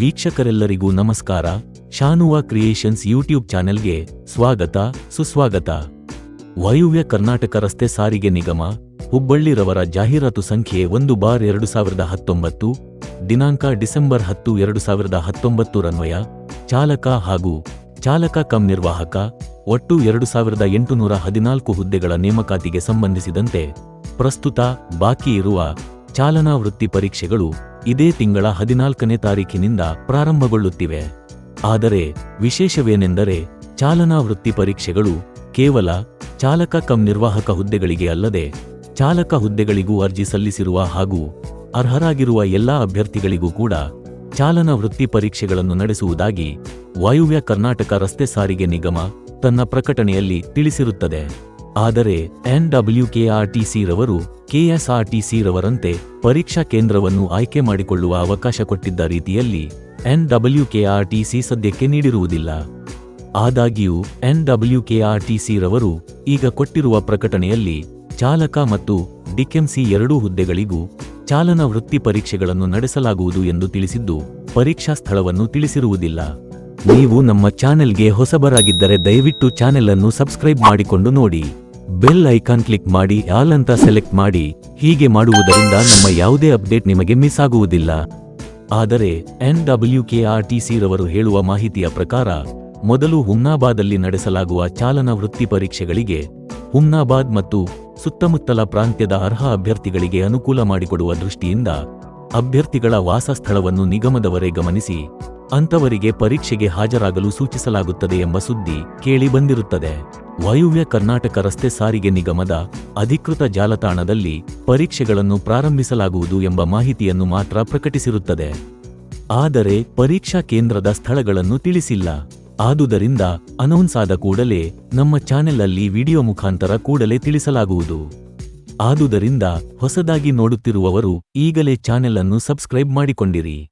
ವೀಕ್ಷಕರೆಲ್ಲರಿಗೂ ನಮಸ್ಕಾರ. ಶಾನುವಾ creations YouTube ಚಾನೆಲ್ಗೆ ಸ್ವಾಗತ, ಸುಸ್ವಾಗತ. ವಾಯುವ್ಯ ಕರ್ನಾಟಕ ರಸ್ತೆ ಸಾರಿಗೆ ನಿಗಮ, ಹುಬ್ಬಳ್ಳಿರವರ ಜಾಹೀರಾತು ಸಂಖ್ಯೆ ಒಂದು ಬಾರ್ ಎರಡು ಸಾವಿರದ ಹತ್ತೊಂಬತ್ತು, ದಿನಾಂಕ ಡಿಸೆಂಬರ್ ಹತ್ತು ಎರಡು ಸಾವಿರದ ಹತ್ತೊಂಬತ್ತು ರನ್ವಯ, ಚಾಲಕ ಹಾಗೂ ಚಾಲಕ ಕಂ ನಿರ್ವಾಹಕ, ಒಟ್ಟು ಎರಡು ಸಾವಿರದ ಎಂಟುನೂರ ಹದಿನಾಲ್ಕು ಹುದ್ದೆಗಳ ನೇಮಕಾತಿಗೆ ಸಂಬಂಧಿಸಿದಂತೆ ಪ್ರಸ್ತುತ ಬಾಕಿ ಇರುವ ಚಾಲನಾ ವೃತ್ತಿ ಪರೀಕ್ಷೆಗಳು ಇದೇ ತಿಂಗಳ ಹದಿನಾಲ್ಕನೇ ತಾರೀಖಿನಿಂದ ಪ್ರಾರಂಭಗೊಳ್ಳುತ್ತಿವೆ. ಆದರೆ ವಿಶೇಷವೇನೆಂದರೆ ಚಾಲನಾ ವೃತ್ತಿ ಪರೀಕ್ಷೆಗಳು ಕೇವಲ ಚಾಲಕ ಕಂ ನಿರ್ವಾಹಕ ಹುದ್ದೆಗಳಿಗೆ ಅಲ್ಲದೆ ಚಾಲಕ ಹುದ್ದೆಗಳಿಗೂ ಅರ್ಜಿ ಸಲ್ಲಿಸಿರುವ ಹಾಗೂ ಅರ್ಹರಾಗಿರುವ ಎಲ್ಲಾ ಅಭ್ಯರ್ಥಿಗಳಿಗೂ ಕೂಡ ಚಾಲನಾ ವೃತ್ತಿ ಪರೀಕ್ಷೆಗಳನ್ನು ನಡೆಸುವುದಾಗಿ ವಾಯುವ್ಯ ಕರ್ನಾಟಕ ರಸ್ತೆ ಸಾರಿಗೆ ನಿಗಮ ತನ್ನ ಪ್ರಕಟಣೆಯಲ್ಲಿ ತಿಳಿಸಿರುತ್ತದೆ. ಆದರೆ ಎನ್ಡಬ್ಲ್ಯೂಕೆಆರ್ಟಿಸಿ ರವರು ಕೆಎಸ್ಆರ್ಟಿಸಿ ರವರಂತೆ ಪರೀಕ್ಷಾ ಕೇಂದ್ರವನ್ನು ಆಯ್ಕೆ ಮಾಡಿಕೊಳ್ಳುವ ಅವಕಾಶ ಕೊಟ್ಟಿದ್ದ ರೀತಿಯಲ್ಲಿ ಎನ್ಡಬ್ಲ್ಯೂಕೆಆರ್ಟಿಸಿ ಸದ್ಯಕ್ಕೆ ನೀಡಿರುವುದಿಲ್ಲ. ಆದಾಗ್ಯೂ ಎನ್ಡಬ್ಲ್ಯೂಕೆಆರ್ಟಿಸಿ ರವರು ಈಗ ಕೊಟ್ಟಿರುವ ಪ್ರಕಟಣೆಯಲ್ಲಿ ಚಾಲಕ ಮತ್ತು ಡಿಕೆಂಸಿ ಎರಡೂ ಹುದ್ದೆಗಳಿಗೂ ಚಾಲನಾ ವೃತ್ತಿ ಪರೀಕ್ಷೆಗಳನ್ನು ನಡೆಸಲಾಗುವುದು ಎಂದು ತಿಳಿಸಿದ್ದು ಪರೀಕ್ಷಾ ಸ್ಥಳವನ್ನು ತಿಳಿಸಿರುವುದಿಲ್ಲ. ನೀವು ನಮ್ಮ ಚಾನೆಲ್ಗೆ ಹೊಸಬರಾಗಿದ್ದರೆ ದಯವಿಟ್ಟು ಚಾನೆಲ್ ಅನ್ನು ಸಬ್ಸ್ಕ್ರೈಬ್ ಮಾಡಿಕೊಂಡು ನೋಡಿ. ಬೆಲ್ ಐಕಾನ್ ಕ್ಲಿಕ್ ಮಾಡಿ ಆಲ್ ಅಂತ ಸೆಲೆಕ್ಟ್ ಮಾಡಿ. ಹೀಗೆ ಮಾಡುವುದರಿಂದ ನಮ್ಮ ಯಾವುದೇ ಅಪ್ಡೇಟ್ ನಿಮಗೆ ಮಿಸ್ ಆಗುವುದಿಲ್ಲ. ಆದರೆ ಎನ್ಡಬ್ಲ್ಯೂಕೆಆರ್ಟಿಸಿ ರವರು ಹೇಳುವ ಮಾಹಿತಿಯ ಪ್ರಕಾರ, ಮೊದಲು ಹುಮ್ನಾಬಾದಲ್ಲಿ ನಡೆಸಲಾಗುವ ಚಾಲನಾ ವೃತ್ತಿ ಪರೀಕ್ಷೆಗಳಿಗೆ ಹುಮ್ನಾಬಾದ್ ಮತ್ತು ಸುತ್ತಮುತ್ತಲ ಪ್ರಾಂತ್ಯದ ಅರ್ಹ ಅಭ್ಯರ್ಥಿಗಳಿಗೆ ಅನುಕೂಲ ಮಾಡಿಕೊಡುವ ದೃಷ್ಟಿಯಿಂದ ಅಭ್ಯರ್ಥಿಗಳ ವಾಸಸ್ಥಳವನ್ನು ನಿಗಮದವರೇ ಗಮನಿಸಿ. ಅಂತವರಿಗೆ ಪರೀಕ್ಷೆಗೆ ಹಾಜರಾಗಲು ಸೂಚಿಸಲಾಗುತ್ತದೆ ಎಂಬ ಸುದ್ದಿ ಕೇಳಿ ಬಂದಿರುತ್ತದೆ. ವಾಯುವ್ಯ ಕರ್ನಾಟಕ ರಸ್ತೆ ಸಾರಿಗೆ ನಿಗಮದ ಅಧಿಕೃತ ಜಾಲತಾಣದಲ್ಲಿ ಪರೀಕ್ಷೆಗಳನ್ನು ಪ್ರಾರಂಭಿಸಲಾಗುವುದು ಎಂಬ ಮಾಹಿತಿಯನ್ನು ಮಾತ್ರ ಪ್ರಕಟಿಸಿರುತ್ತದೆ. ಆದರೆ ಪರೀಕ್ಷಾ ಕೇಂದ್ರದ ಸ್ಥಳಗಳನ್ನು ತಿಳಿಸಿಲ್ಲ. ಆದುದರಿಂದ ಅನೌನ್ಸ್ ಆದ ಕೂಡಲೇ ನಮ್ಮ ಚಾನೆಲ್ನಲ್ಲಿ ವಿಡಿಯೋ ಮುಖಾಂತರ ಕೂಡಲೇ ತಿಳಿಸಲಾಗುವುದು. ಆದುದರಿಂದ ಹೊಸದಾಗಿ ನೋಡುತ್ತಿರುವವರು ಈಗಲೇ ಚಾನೆಲ್ ಅನ್ನು ಸಬ್ಸ್ಕ್ರೈಬ್ ಮಾಡಿಕೊಂಡಿರಿ.